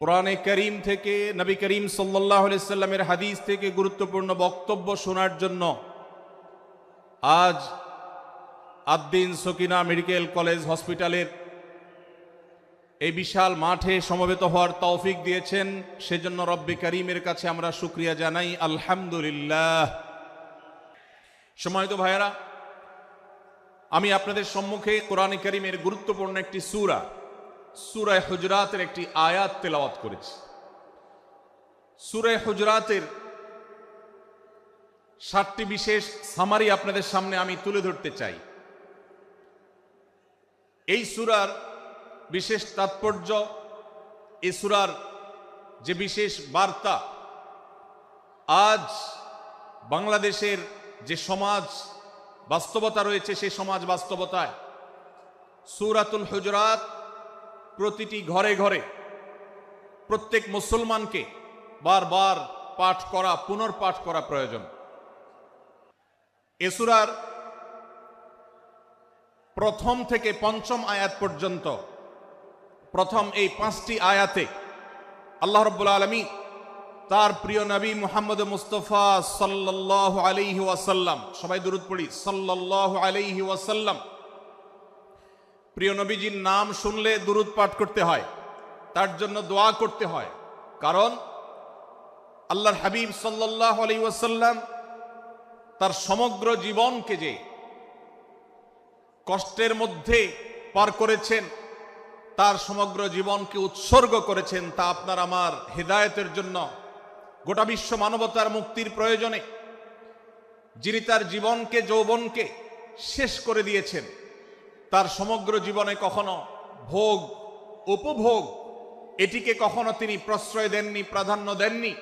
কোরআনে করিম থেকে, নবী করিম সাল্লাহ সাল্লামের হাদিস থেকে গুরুত্বপূর্ণ বক্তব্য শোনার জন্য আজ আদ্দিন সকিনা মেডিকেল কলেজ হসপিটালের এই বিশাল মাঠে সমবেত হওয়ার তৌফিক দিয়েছেন। সেজন্য রব্বি করিমের কাছে আমরা শুক্রিয়া জানাই। আলহামদুলিল্লাহ। সময়ত ভাইয়েরা, আমি আপনাদের সম্মুখে কোরআনে করিমের গুরুত্বপূর্ণ একটি সূরা সুরায় হুজরাতের একটি আয়াত তেলাওয়াত করেছি। সুরায় হুজরাতের সাতটি বিশেষ সামারি আপনাদের সামনে আমি তুলে ধরতে চাই। এই সুরার বিশেষ তাৎপর্য, এই সুরার যে বিশেষ বার্তা, আজ বাংলাদেশের যে সমাজ বাস্তবতা রয়েছে, সেই সমাজ বাস্তবতায় সুরাতুল হুজরাত প্রতিটি ঘরে ঘরে প্রত্যেক মুসলমানকে বারবার পাঠ করা, পুনর্পাঠ করা প্রয়োজন। এসুরার প্রথম থেকে পঞ্চম আয়াত পর্যন্ত, প্রথম এই পাঁচটি আয়াতে আল্লাহ রব্বুল আলমী তার প্রিয় নবী মুহাম্মদ মুস্তফা সাল্লাহ আলাইহি ওয়াসাল্লাম, সবাই দূরত পড়ি সাল্লাহ আলাইহি ওয়াসাল্লাম প্রিয় নবীজির নাম শুনলে দুরুদ পাঠ করতে হয়। তার জন্য দোয়া করতে হয়। কারণ আল্লাহর হাবিব সাল্লাহ আলী ওয়াসাল্লাম তার সমগ্র জীবনকে যে কষ্টের মধ্যে পার করেছেন, তার সমগ্র জীবনকে উৎসর্গ করেছেন, তা আপনার আমার হৃদায়তের জন্য, গোটা বিশ্ব মানবতার মুক্তির প্রয়োজনে, যিনি তার জীবনকে, যৌবনকে শেষ করে দিয়েছেন। তার সমগ্র জীবনে কখনো ভোগ, উপভোগ, এটিকে কখনো তিনি প্রশ্রয় দেননি, প্রাধান্য দেননি।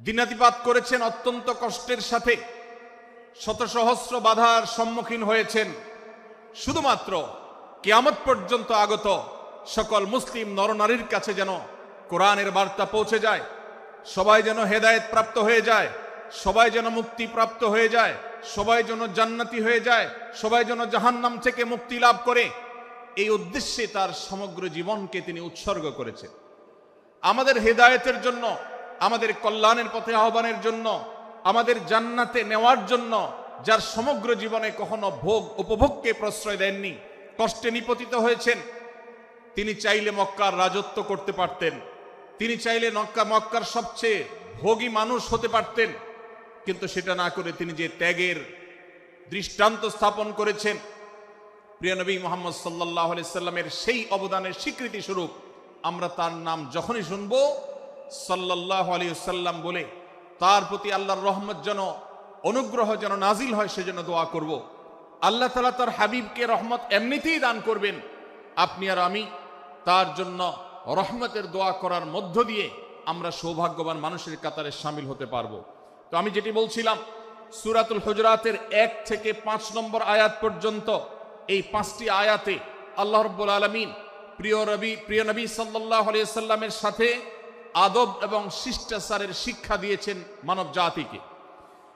দিনাতিপাত করেছেন অত্যন্ত কষ্টের সাথে। শত সহস্র বাধার সম্মুখীন হয়েছেন। শুধুমাত্র কিয়ামত পর্যন্ত আগত সকল মুসলিম নরনারীর কাছে যেন কোরআনের বার্তা পৌঁছে যায়। সবাই যেন হেদায়েত প্রাপ্ত হয়ে যায়। সবাই যেন মুক্তি প্রাপ্ত হয়ে যায়। সবাই যেন জান্নাতি হয়ে যায়, সবাই যেন জাহান্নাম থেকে মুক্তি লাভ করে। এই উদ্দেশ্যে তার সমগ্র জীবনকে তিনি উৎসর্গ করেছেন। আমাদের হেদায়তের জন্য, আমাদের কল্যাণের পথে আহ্বানের জন্য, আমাদের জান্নাতে নেওয়ার জন্য, যার সমগ্র জীবনে কখনো ভোগ উপভোগকে প্রশ্রয় দেননি, কষ্টে নিপতিত হয়েছেন, তিনি চাইলে মক্কার রাজত্ব করতে পারতেন, তিনি চাইলে মক্কা মক্কার সবচেয়ে ভোগী মানুষ হতে পারতেন। কিন্তু সেটা না করে তিনি যে ত্যাগের দৃষ্টান্ত স্থাপন করেছেন, প্রিয় নবী মোহাম্মদ সাল্লাহ সাল্লামের সেই অবদানের স্বীকৃতি স্বরূপ আমরা তার নাম যখনই শুনব সাল্লাহ আলী সাল্লাম বলে, তার প্রতি আল্লাহর রহমত যেন, অনুগ্রহ যেন নাজিল হয়, সেজন্য দোয়া করব। আল্লাহ তালা তার হাবিবকে রহমত এমনিতেই দান করবেন। আপনি আর আমি তার জন্য রহমতের দোয়া করার মধ্য দিয়ে আমরা সৌভাগ্যবান মানুষের কাতারে সামিল হতে পারব। তো আমি যেটি বলছিলাম, সুরাতুল হজরাতের এক থেকে পাঁচ নম্বর আয়াত পর্যন্ত এই পাঁচটি আয়াতে আল্লাহ রব্বুল আলমিন প্রিয় রবি, প্রিয় নবী সাল্লাহ সাল্লামের সাথে আদব এবং শিষ্টাচারের শিক্ষা দিয়েছেন মানব জাতিকে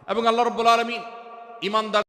এবং আল্লাহ রব্বুল আলমিন ইমানদার